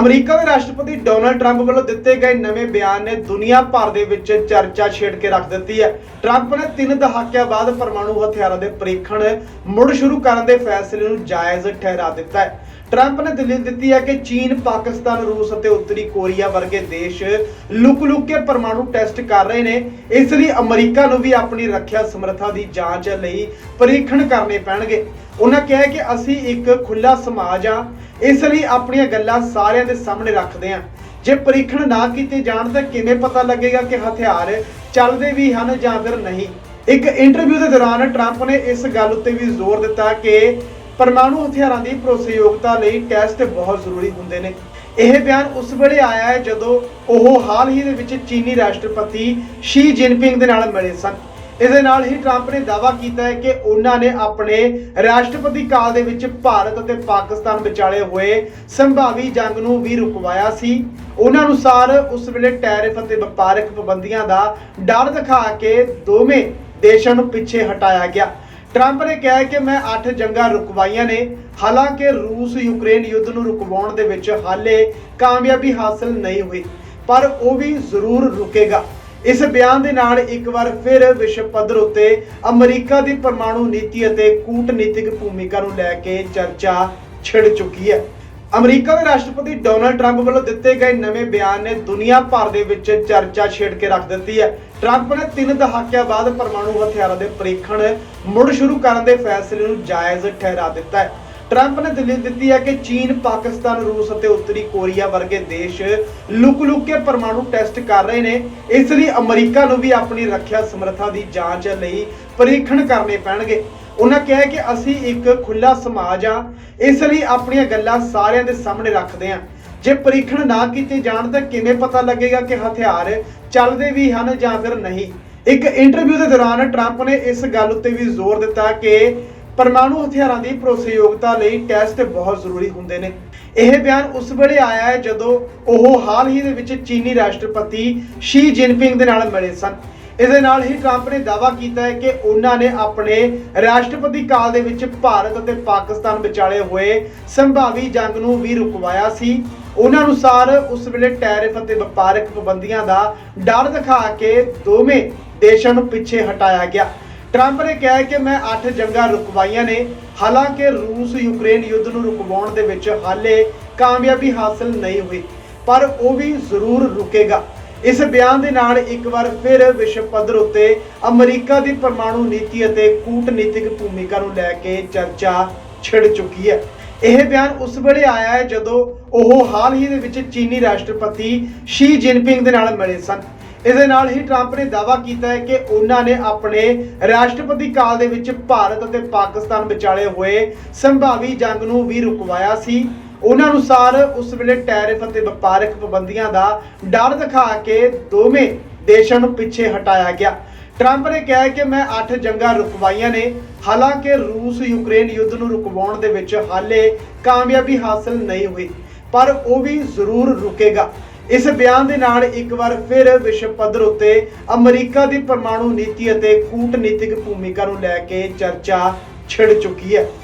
America ਦੇ ਰਾਸ਼ਟਰਪਤੀ Donald Trump ਵੱਲੋਂ ਦਿੱਤੇ ਗਏ ਨਵੇਂ ਬਿਆਨ ਨੇ ਦੁਨੀਆ ਭਰ ਦੇ ਵਿੱਚ ਚਰਚਾ ਛੇੜ ਕੇ ਰੱਖ ਦਿੱਤੀ ਹੈ। ਟਰੰਪ ਨੇ ਤਿੰਨ ਦਹਾਕਿਆਂ ਬਾਅਦ ਪਰਮਾਣੂ ਹਥਿਆਰਾਂ ਦੇ ਪਰੀਖਣ ਮੁੜ ਸ਼ੁਰੂ ਕਰਨ ਦੇ ਫੈਸਲੇ ਨੂੰ ਜਾਇਜ਼ ਠਹਿਰਾ ਦਿੱਤਾ ਹੈ। ਟਰੰਪ ਨੇ ਦਲੀਲ ਦਿੱਤੀ ਹੈ ਕਿ ਚੀਨ, ਪਾਕਿਸਤਾਨ, ਰੂਸ ਅਤੇ ਉੱਤਰੀ ਕੋਰੀਆ ਵਰਗੇ ਦੇਸ਼ ਲੁਕ-ਲੁਕ ਕੇ ਪਰਮਾਣੂ ਟੈਸਟ ਕਰ ਰਹੇ ਨੇ। ਇਸ ਲਈ ਅਮਰੀਕਾ ਨੂੰ ਵੀ ਆਪਣੀ ਰੱਖਿਆ ਸਮਰੱਥਾ ਦੀ ਜਾਂਚ ਲਈ ਪਰੀਖਣ ਕਰਨੇ ਪੈਣਗੇ। ਉਹਨਾਂ ਕਿਹਾ ਕਿ ਅਸੀਂ ਇੱਕ ਖੁੱਲਾ ਸਮਾਜ ਆ ਇਸ ਲਈ ਆਪਣੀਆਂ ਗੱਲਾਂ ਸਾਰਿਆਂ ਦੇ ਸਾਹਮਣੇ ਰੱਖਦੇ ਹਾਂ। ਜੇ ਪ੍ਰੀਖਣ ਨਾ ਕੀਤੇ ਜਾਣ ਤਾਂ ਕਿਵੇਂ ਪਤਾ ਲੱਗੇਗਾ ਕਿ ਹਥਿਆਰ ਚੱਲਦੇ ਵੀ ਹਨ ਜਾਂ ਫਿਰ ਨਹੀਂ? ਇੱਕ ਇੰਟਰਵਿਊ ਦੇ ਦੌਰਾਨ ਟਰੰਪ ਨੇ ਇਸ ਗੱਲ ਉੱਤੇ ਵੀ ਜ਼ੋਰ ਦਿੱਤਾ ਕਿ ਪਰਮਾਣੂ ਹਥਿਆਰਾਂ ਦੀ ਭਰੋਸੇਯੋਗਤਾ ਲਈ ਟੈਸਟ ਬਹੁਤ ਜ਼ਰੂਰੀ ਹੁੰਦੇ ਨੇ। ਇਹ ਬਿਆਨ ਉਸ ਵੇਲੇ ਆਇਆ ਹੈ ਜਦੋਂ ਉਹ ਹਾਲ ਹੀ ਦੇ ਵਿੱਚ ਚੀਨੀ ਰਾਸ਼ਟਰਪਤੀ ਸ਼ੀ ਜਿਨਪਿੰਗ ਦੇ ਨਾਲ ਮਿਲੇ ਸਨ। ਇਸ ਦੇ ਨਾਲ ਹੀ ਟਰੰਪ ਨੇ ਦਾਅਵਾ ਕੀਤਾ ਹੈ ਕਿ ਉਹਨਾਂ ਨੇ ਆਪਣੇ ਰਾਸ਼ਟਰਪਤੀ ਕਾਲ ਦੇ ਵਿੱਚ ਭਾਰਤ ਅਤੇ ਪਾਕਿਸਤਾਨ ਵਿਚਾਲੇ ਹੋਏ ਸੰਭਾਵੀ ਜੰਗ ਨੂੰ ਵੀ ਰੁਕਵਾਇਆ ਸੀ। ਉਹਨਾਂ ਅਨੁਸਾਰ ਉਸ ਵੇਲੇ ਟੈਰਿਫ ਅਤੇ ਵਪਾਰਕ ਪਾਬੰਦੀਆਂ ਦਾ ਡਰ ਦਿਖਾ ਕੇ ਦੋਵੇਂ ਦੇਸ਼ਾਂ ਨੂੰ ਪਿੱਛੇ ਹਟਾਇਆ ਗਿਆ। ਟਰੰਪ ਨੇ ਕਿਹਾ ਕਿ ਮੈਂ 8 ਜੰਗਾਂ ਰੁਕਵਾਈਆਂ ਨੇ। ਹਾਲਾਂਕਿ ਰੂਸ ਯੂਕਰੇਨ ਯੁੱਧ ਨੂੰ ਰੁਕਵਾਉਣ ਦੇ ਵਿੱਚ ਹਾਲੇ ਕਾਮਯਾਬੀ ਹਾਸਲ ਨਹੀਂ ਹੋਈ, ਪਰ ਉਹ ਵੀ ਜ਼ਰੂਰ ਰੁਕੇਗਾ। ਇਸ ਬਿਆਨ ਦੇ ਨਾਲ ਇੱਕ ਵਾਰ ਫਿਰ ਵਿਸ਼ਵ ਪੱਧਰ ਉੱਤੇ ਅਮਰੀਕਾ ਦੀ ਪਰਮਾਣੂ ਨੀਤੀ ਅਤੇ ਕੂਟਨੀਤਿਕ ਭੂਮਿਕਾ ਨੂੰ ਲੈ ਕੇ ਚਰਚਾ ਛਿੜ ਚੁੱਕੀ ਹੈ। ਅਮਰੀਕਾ ਦੇ ਰਾਸ਼ਟਰਪਤੀ ਡੋਨਲਡ ਟਰੰਪ ਵੱਲੋਂ ਦਿੱਤੇ ਗਏ ਨਵੇਂ ਬਿਆਨ ਨੇ ਦੁਨੀਆ ਭਰ ਦੇ ਵਿੱਚ ਚਰਚਾ ਛੇੜ ਕੇ ਰੱਖ ਦਿੱਤੀ ਹੈ। ਟਰੰਪ ਨੇ ਤਿੰਨ ਦਹਾਕਿਆਂ ਬਾਅਦ ਪਰਮਾਣੂ ਹਥਿਆਰਾਂ ਦੇ ਪਰੀਖਣ ਮੁੜ ਸ਼ੁਰੂ ਕਰਨ ਦੇ ਫੈਸਲੇ ਨੂੰ ਜਾਇਜ਼ ਠਹਿਰਾ ਦਿੱਤਾ ਹੈ। ਟਰੰਪ ਨੇ ਦਲੀਲ ਦਿੱਤੀ ਹੈ ਕਿ ਚੀਨ, ਪਾਕਿਸਤਾਨ, ਰੂਸ ਅਤੇ ਉੱਤਰੀ ਕੋਰੀਆ ਵਰਗੇ ਦੇਸ਼ ਲੁਕ-ਲੁਕ ਕੇ ਪਰਮਾਣੂ ਟੈਸਟ ਕਰ ਰਹੇ ਨੇ। ਇਸ ਲਈ ਅਮਰੀਕਾ ਨੂੰ ਵੀ ਆਪਣੀ ਰੱਖਿਆ ਸਮਰੱਥਾ ਦੀ ਜਾਂਚ ਲਈ ਪਰੀਖਣ ਕਰਨੇ ਪੈਣਗੇ। ਉਹਨਾਂ ਕਿਹਾ ਕਿ ਅਸੀਂ ਇੱਕ ਖੁੱਲਾ ਸਮਾਜ ਆ। ਇਸ ਲਈ ਆਪਣੀਆਂ ਗੱਲਾਂ ਸਾਰਿਆਂ ਦੇ ਸਾਹਮਣੇ ਰੱਖਦੇ ਹਾਂ। ਜੇ ਪਰੀਖਣ ਨਾ ਕੀਤੇ ਜਾਣ ਤਾਂ ਕਿਵੇਂ ਪਤਾ ਲੱਗੇਗਾ ਕਿ ਹਥਿਆਰ ਚੱਲਦੇ ਵੀ ਹਨ ਜਾਂ ਫਿਰ ਨਹੀਂ? ਇੱਕ ਇੰਟਰਵਿਊ ਦੇ ਦੌਰਾਨ ਟਰੰਪ ਨੇ ਇਸ ਗੱਲ ਉੱਤੇ ਵੀ ਜ਼ੋਰ ਦਿੱਤਾ ਕਿ ਪਰਮਾਣੂ ਹਥਿਆਰਾਂ ਦੀ ਭਰੋਸੇਯੋਗਤਾ ਲਈ ਟੈਸਟ ਬਹੁਤ ਜ਼ਰੂਰੀ ਹੁੰਦੇ ਨੇ। ਇਹ ਬਿਆਨ ਉਸ ਵੇਲੇ ਆਇਆ ਹੈ ਜਦੋਂ ਉਹ ਹਾਲ ਹੀ ਦੇ ਵਿੱਚ ਚੀਨੀ ਰਾਸ਼ਟਰਪਤੀ ਸ਼ੀ ਜਿਨਪਿੰਗ ਦੇ ਨਾਲ ਮਿਲੇ ਸਨ। ਇਸ ਨਾਲ ਹੀ ਟਰੰਪ ਨੇ ਦਾਅਵਾ ਕੀਤਾ ਹੈ ਕਿ ਉਹਨਾਂ ਨੇ ਆਪਣੇ ਰਾਸ਼ਟਰਪਤੀ ਕਾਲ ਦੇ ਵਿੱਚ ਭਾਰਤ ਅਤੇ ਪਾਕਿਸਤਾਨ ਵਿਚਾਲੇ ਹੋਏ ਸੰਭਾਵੀ ਜੰਗ ਨੂੰ ਵੀ ਰੁਕਵਾਇਆ ਸੀ। ਉਹਨਾਂ ਅਨੁਸਾਰ ਉਸ ਵੇਲੇ ਟੈਰਿਫ ਅਤੇ ਵਪਾਰਕ ਪਾਬੰਦੀਆਂ ਦਾ ਡਰ ਦਿਖਾ ਕੇ ਦੋਵੇਂ ਦੇਸ਼ਾਂ ਨੂੰ ਪਿੱਛੇ ਹਟਾਇਆ ਗਿਆ। ਟਰੰਪ ਨੇ ਕਿਹਾ ਹੈ ਕਿ ਮੈਂ 8 ਜੰਗਾਂ ਰੁਕਵਾਈਆਂ ਨੇ। ਹਾਲਾਂਕਿ ਰੂਸ, ਯੂਕਰੇਨ ਯੁੱਧ ਨੂੰ ਰੁਕਵਾਉਣ ਦੇ ਵਿੱਚ ਹਾਲੇ ਕਾਮਯਾਬੀ ਹਾਸਲ ਨਹੀਂ ਹੋਈ, ਪਰ ਉਹ ਵੀ ਜ਼ਰੂਰ ਰੁਕੇਗਾ। ਇਸ ਬਿਆਨ ਦੇ ਨਾਲ ਇੱਕ ਵਾਰ ਫਿਰ ਵਿਸ਼ਵ ਪੱਧਰ ਉੱਤੇ ਅਮਰੀਕਾ ਦੀ ਪਰਮਾਣੂ ਨੀਤੀ ਅਤੇ ਕੂਟਨੀਤਿਕ ਭੂਮਿਕਾ ਨੂੰ ਲੈ ਕੇ ਚਰਚਾ ਛਿੜ ਚੁੱਕੀ ਹੈ। ਇਹ ਬਿਆਨ ਉਸ ਵੇਲੇ ਆਇਆ ਹੈ ਜਦੋਂ ਉਹ ਹਾਲ ਹੀ ਦੇ ਵਿੱਚ ਚੀਨੀ ਰਾਸ਼ਟਰਪਤੀ ਸ਼ੀ ਜਿਨਪਿੰਗ ਦੇ ਨਾਲ ਮਿਲੇ ਸਨ। ਇਸ ਦੇ ਨਾਲ ਹੀ ਟਰੰਪ ਨੇ ਦਾਅਵਾ ਕੀਤਾ ਹੈ ਕਿ ਉਹਨਾਂ ਨੇ ਆਪਣੇ ਰਾਸ਼ਟਰਪਤੀ ਕਾਲ ਦੇ ਵਿੱਚ ਭਾਰਤ ਅਤੇ ਪਾਕਿਸਤਾਨ ਵਿਚਾਲੇ ਹੋਏ ਸੰਭਾਵੀ ਜੰਗ ਨੂੰ ਵੀ ਰੁਕਵਾਇਆ ਸੀ। ਉਹਨਾਂ ਅਨੁਸਾਰ ਉਸ ਵੇਲੇ ਟੈਰਿਫ ਅਤੇ ਵਪਾਰਕ ਪਾਬੰਦੀਆਂ ਦਾ ਡਰ ਦਿਖਾ ਕੇ ਦੋਵੇਂ ਦੇਸ਼ਾਂ ਨੂੰ ਪਿੱਛੇ ਹਟਾਇਆ ਗਿਆ। ਟਰੰਪ ਨੇ ਕਿਹਾ ਕਿ ਮੈਂ 8 ਜੰਗਾਂ ਰੁਕਵਾਈਆਂ ਨੇ। ਹਾਲਾਂਕਿ ਰੂਸ ਯੂਕਰੇਨ ਯੁੱਧ ਨੂੰ ਰੁਕਵਾਉਣ ਦੇ ਵਿੱਚ ਹਾਲੇ ਕਾਮਯਾਬੀ ਹਾਸਲ ਨਹੀਂ ਹੋਈ, ਪਰ ਉਹ ਵੀ ਜ਼ਰੂਰ ਰੁਕੇਗਾ। ਇਸ ਬਿਆਨ ਦੇ ਨਾਲ ਇੱਕ ਵਾਰ ਫਿਰ ਵਿਸ਼ਵ ਪੱਧਰ ਉੱਤੇ ਅਮਰੀਕਾ ਦੀ ਪਰਮਾਣੂ ਨੀਤੀ ਅਤੇ ਕੂਟਨੀਤਿਕ ਭੂਮਿਕਾ ਨੂੰ ਲੈ ਕੇ ਚਰਚਾ ਛਿੜ ਚੁੱਕੀ ਹੈ।